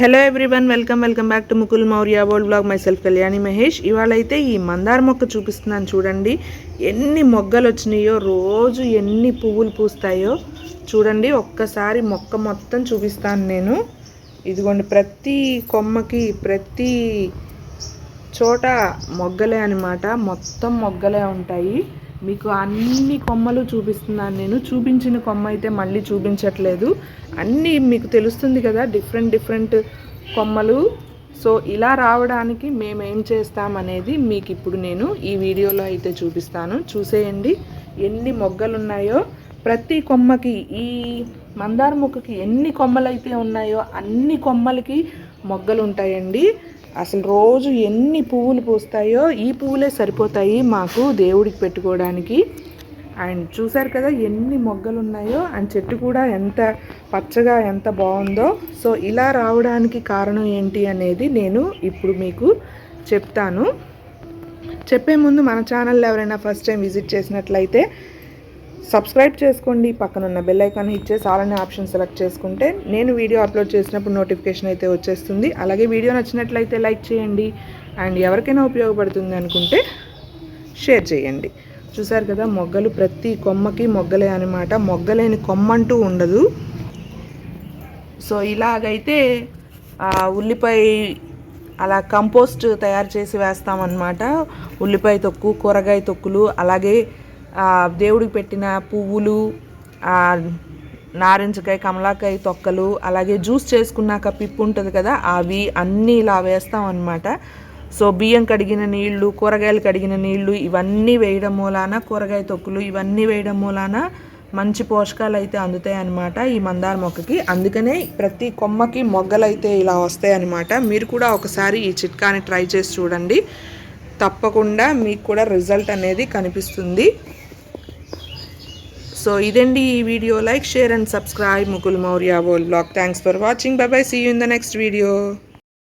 Hello everyone welcome welcome back to Mukul Maurya world blog myself Kalyani Mahesh ఇవాళ అయితే ఈ మందార మొక్క చూపిస్తున్నాను చూడండి. ఎన్ని మొగ్గలు వచ్చినాయో రోజు ఎన్ని పువ్వులు పూస్తాయో చూడండి. ఒక్కసారి మొక్క మొత్తం చూపిస్తాను నేను. ఇదిగోండి ప్రతి కొమ్మకి ప్రతి చోట మొగ్గలే అనమాట మొత్తం మొగ్గలే ఉంటాయి. మీకు అన్ని కొమ్మలు చూపిస్తున్నాను నేను. చూపించిన కొమ్మ అయితే మళ్ళీ చూపించట్లేదు. అన్నీ మీకు తెలుస్తుంది కదా డిఫరెంట్ డిఫరెంట్ కొమ్మలు. సో ఇలా రావడానికి మేము ఏం చేస్తామనేది మీకు ఇప్పుడు నేను ఈ వీడియోలో అయితే చూపిస్తాను. చూసేయండి ఎన్ని మొగ్గలు ఉన్నాయో ప్రతి కొమ్మకి ఈ మందార మొక్కకి ఎన్ని కొమ్మలు అయితే ఉన్నాయో అన్ని కొమ్మలకి మొగ్గలు ఉంటాయండి అసలు రోజు ఎన్ని పువ్వులు పూస్తాయో ఈ పువ్వులే సరిపోతాయి మాకు దేవుడికి పెట్టుకోవడానికి. అండ్ చూసారు కదా ఎన్ని మొగ్గలు ఉన్నాయో అండ్ చెట్టు కూడా ఎంత పచ్చగా ఎంత బాగుందో. సో ఇలా రావడానికి కారణం ఏంటి అనేది నేను ఇప్పుడు మీకు చెప్తాను. చెప్పే ముందు మన ఛానల్ ఎవరైనా ఫస్ట్ టైం విజిట్ చేసినట్లయితే సబ్స్క్రైబ్ చేసుకోండి పక్కనున్న బెల్ ఐకాన్ హిట్ చేసి ఆల్ అనే ఆప్షన్ సెలెక్ట్ చేసుకుంటే నేను వీడియో అప్లోడ్ చేసినప్పుడు నోటిఫికేషన్ అయితే వచ్చేస్తుంది. అలాగే వీడియో నచ్చినట్లయితే లైక్ చేయండి అండ్ ఎవరికైనా ఉపయోగపడుతుంది అనుకుంటే షేర్ చేయండి. చూసారు కదా మొగ్గలు ప్రతి కొమ్మకి మొగ్గలే అనమాట మొగ్గలేని కొమ్మ అంటూ ఉండదు. సో ఇలాగైతే ఉల్లిపాయ అలా కంపోస్ట్ తయారు చేసి వేస్తామన్నమాట. ఉల్లిపాయ తొక్కు కూరగాయ తొక్కులు అలాగే దేవుడికి పెట్టిన పువ్వులు నారింజకాయ కమలాకాయ తొక్కలు అలాగే జ్యూస్ చేసుకున్నాక పిప్పు ఉంటుంది కదా అవి అన్నీ ఇలా వేస్తాం అన్నమాట. సో బియ్యం కడిగిన నీళ్ళు కూరగాయలు కడిగిన నీళ్ళు ఇవన్నీ వేయడం మూలాన కూరగాయ తొక్కులు ఇవన్నీ వేయడం మూలాన మంచి పోషకాలు అయితే అందుతాయి అన్నమాట ఈ మందార మొక్కకి. అందుకనే ప్రతి కొమ్మకి మొగ్గలు అయితే ఇలా వస్తాయి అన్నమాట. మీరు కూడా ఒకసారి ఈ చిట్కాని ట్రై చేసి చూడండి. తప్పకుండా మీకు కూడా రిజల్ట్ అనేది కనిపిస్తుంది. సో ఇదండి ఈ video. Like share and subscribe. Mukul Maurya world blog. Thanks for watching bye bye see you in the next video